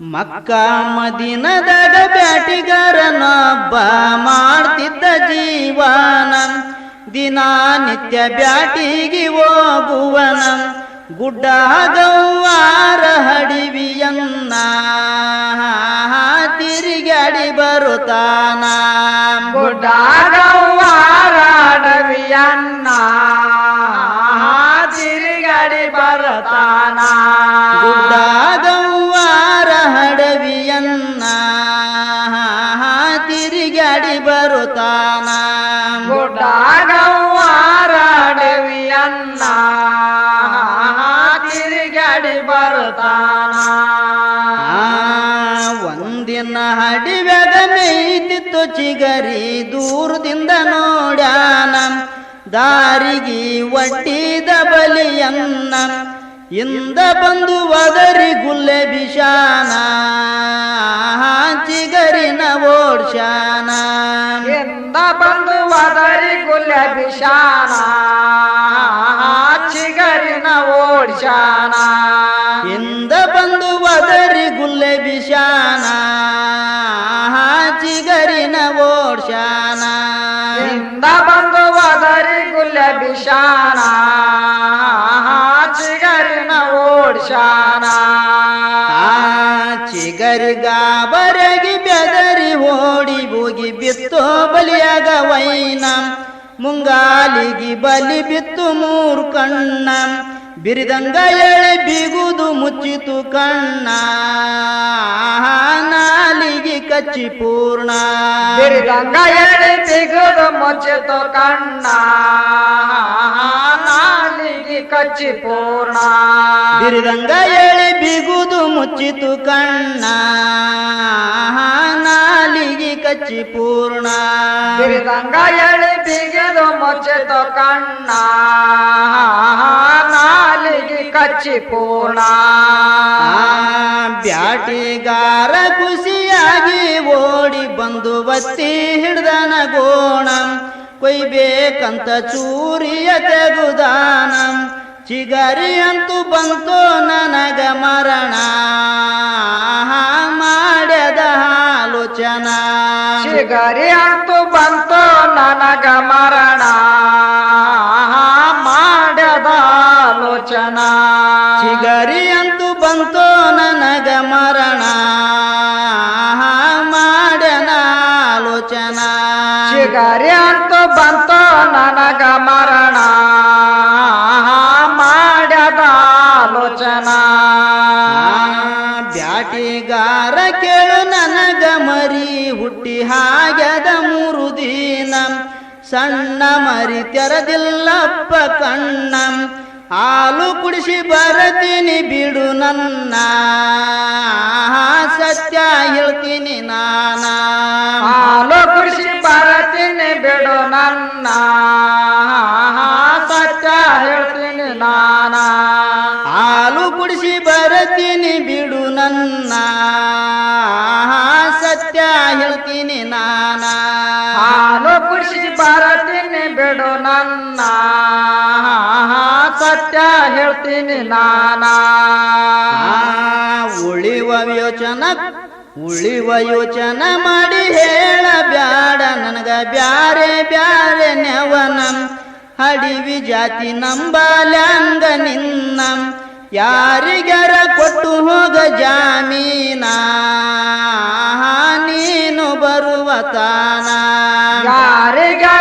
ಮಕ್ಕ ಮದಿನದಾಗ ಬ್ಯಾಟಿಗಾರನೊಬ್ಬ ಮಾಡ್ತಿದ್ದ ಜೀವನ. ದಿನ ನಿತ್ಯ ಬ್ಯಾಟಿಗೆ ಹೋಗುವನ. ಗುಡ್ಡ ಗೌವಾರ ಹಡಿವಿಯನ್ನ. ತಿರುಗಾಡಿ ಬರುತ್ತಾನ. ಗುಡ್ಡಾಗವ್ವಾರಾಡವಿಯನ್ನ ತಿರುಗಡಿ ಬರತಾನ. ಗುಡ್ಡ ಗವ್ವಾರ ಹಡವಿಯನ್ನ ತಿರುಗಾಡಿ ಬರುತ್ತಾನ ಗುಡ್ಡಾಗವ್ವಾರಾಡವಿಯನ್ನ ತಿರುಗಡಿ ಬರುತ್ತಾನ ಒಂದಿನ ಹಡಿವ್ಯಾಗ ಚಿಗರಿ ದೂರದಿಂದ ನೋಡ್ಯಾನ. ದಾರಿಗೆ ಒಟ್ಟಿದ ಬಲಿಯನ್ನ. ಇಂದ ಬಂದು ಒದರಿ ಗುಲ್ಲೆ ಬಿಷಾನ ಚಿಗರಿನ ಓಡ್ಶಾನ ಎಂದ ಬಂದು ವದರಿ ಗುಲ್ಲೆ ಬಿಷಾನ ಚಿಗರಿನ ಓಡ್ಶಾನ ಇಂದ ಬಂದು ಒದರಿ ಗುಲ್ಲೆ ಬಿಷಾನ ಬಿಷಾನ, ಚಿಗರಿನ ಓಡ್ಶಾನ ಆ ಚಿಗರಿಗಾಬರಗಿ ಬೆದರಿ ಓಡಿ ಹೋಗಿ ಬಿತ್ತು ಬಲಿಯಾಗ ವೈನ, ಮುಂಗಾಲಿಗಿ ಬಲಿ ಬಿತ್ತು ಮೂರು ಕಣ್ಣ. ಬಿರಿದಂಗ ಎಳೆ ಬಿಗುದು ಮುಚ್ಚಿತು ಕಣ್ಣ. ನಾಲಿಗೆ ಕಚ್ಚಿ ಪೂರ್ಣ. ಬಿರಿದಂಗ ಎಳೆ ಬಿಗುದು ಮುಚ್ಚಿತು ಕಣ್ಣ. ನಾಲಿಗೆ ಕಚ್ಚಿ ಪೂರ್ಣ. ಬಿರಿದಂಗ ಎಳೆ ಬಿಗುದು ಮುಚ್ಚಿತು ಕಣ್ಣ. ನಾಲಿಗೆ ಕಚ್ಚಿ ಪೂರ್ಣ. ಬಿರಿದಂಗ ಎಳೆ ಬಿಗಿದು ಮುಚ್ಚಿತು ಕಣ್ಣ. ಕಚ್ಚಿ ಪೂರ್ಣ ಬ್ಯಾಟಿಗಾರ ಖುಷಿಯಾಗಿ ಓಡಿ ಬಂದು ಬತ್ತಿ ಹಿಡ್ದನ ಗೋಣ ಕೊಯ್ಬೇಕಂತ ಚೂರಿಯ ತೆಗುದಾನ. ಚಿಗರಿ ಅಂತೂ ಬಂತು ನನಗ ಮರಣ. ಮಾಡ್ಯದ ಆಲೋಚನಾ. ಚಿಗರಿ ಅಂತೂ ಬಂತು ನನಗ ಮರಣ. ಆಲೋಚನ ಚಿಗರಿಯಂತು ಬಂತು ನನಗ ಮರಣ. ಮಾಡ್ಯನ ಆಲೋಚನ. ಬಂತೋ ಬಂತು ನನಗ ಮರಣ. ಮಾಡ್ಯದ ಆಲೋಚನ. ಬ್ಯಾಟಿಗಾರ ಕೇಳು ನನಗ ಮರಿ ಹುಟ್ಟಿ ಹಾಗ್ಯದ ಮೂರು ದಿನ. ಸಣ್ಣ ಮರಿ ತೆರದಿಲ್ಲಪ್ಪ ಕಣ್ಣ. ಹಾಲು ಕುಡಿಸಿ ಬರತೀನಿ ಬಿಡು ನನ್ನ. ಸತ್ಯ ಹೇಳ್ತೀನಿ ನಾನ. ಹಾಲು ಕುಡಿಸಿ ಬರತೀನಿ ಬಿಡು ನನ್ನ. ಸತ್ಯ ಹೇಳ್ತೀನಿ ನಾನ. ಹಾಲು ಕುಡಿಸಿ ಬರತೀನಿ ಬಿಡು ನನ್ನ. ಸತ್ಯ ಹೇಳ್ತೀನಿ ನಾನ. ಹಾಲು ಕುಡಿಸಿ ಬರತೀನಿ ಬಿಡು ನನ್ನ. ಸತ್ಯ ಹೇಳ್ತೀನಿ ನಾನಾ. ಉಳಿವ ಯೋಚನ ಉಳಿವ ಯೋಚನ ಮಾಡಿ ಹೇಳ ಬ್ಯಾಡ. ನನಗ ಬ್ಯಾರೆ ಬ್ಯಾರೆ ನೆವನ. ಹಡಿವಿ ಜಾತಿ ನಂಬಲ್ಯಾಂಗ ನಿನ್ನ. ಯಾರಿಗರ ಕೊಟ್ಟು ಹೋಗ ಜಾಮೀನ. ನೀನು ಬರುವ ತಾನ. ಯಾರಿಗಾರ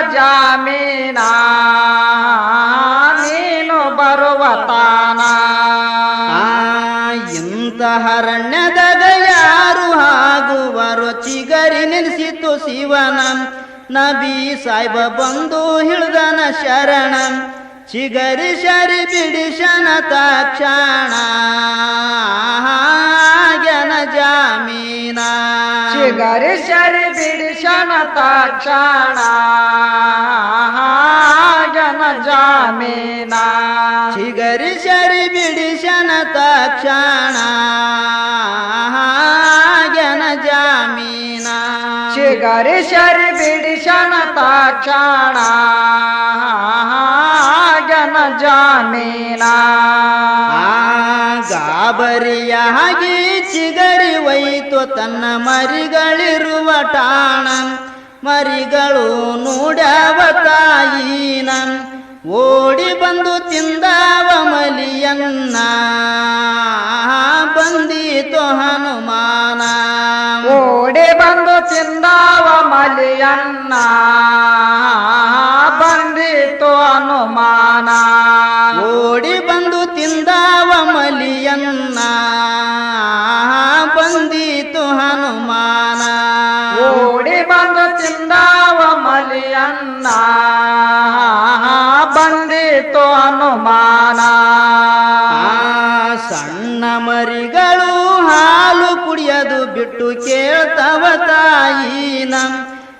ಜಾಮೀನ ನೀನು ಬರುವ ತಾನ. ಆ, ಇಂಥ ಹರಣ್ಯದಾಗ ಯಾರು ಆಗುವರು. ಚಿಗರಿ ನೆನೆಸಿತು ಶಿವನ. ನಬಿ ಸಾಯ್ಬ ಬಂದು ಹಿಳ್ದನ ಶರಣ. ಚಿಗರಿ ಶರಿ ಬಿಡಿಶನ ತಕ್ಷಣ. ಜನ ಜಾಮೀನ. ಚಿಗ ಚಿಗರಿ ಶರಿ ಬಿಡಿಸನ ತಕ್ಷಣ ಜನ ಜಾಮೀನ ಚಿಗರಿ ಶರಿ ಬಿಡಿಸನ ತಕ್ಷಣ ಜ್ಞಾನ ಜಾಮೀನ ಚಿಗರಿ ಶರಿ ಬಿಡಿಸನ ತಕ್ಷಣ ಜನ ಜಾಮೀನ ಆ ಗಾಬರಿಯಾಗಿ ಚಿಗರಿ ಒಯ್ತು ತನ್ನ ಮರಿಗಳಿರುವ ಟಾಣ ಮರಿಗಳು ನೋಡ್ಯಾವ ತಾಯಿನ ಓಡಿ ಬಂದು ತಿಂದಾವ ಮಲಿಯನ್ನ ಬಂದಿತು ಹನುಮಾನ. ಓಡಿ ಬಂದು ತಿಂದಾವ ಮಲಿಯನ್ನ ಬಂದಿತು ಹನುಮಾನ. ಓಡಿ ಬಂದು ತಿಂದಾವ ಮಲಿಯನ್ನ ಮರಿಗಳು ಹಾಲು ಕುಡಿಯದು ಬಿಟ್ಟು ಕೇಳ್ತವ ತಾಯಿನ.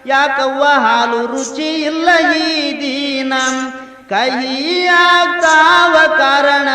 ಯಾಕವ್ವ ಹಾಲು ರುಚಿ ಇಲ್ಲ ಈ ದೀನ. ಕಹಿಯಾಗ್ತಾವ ಕಾರಣ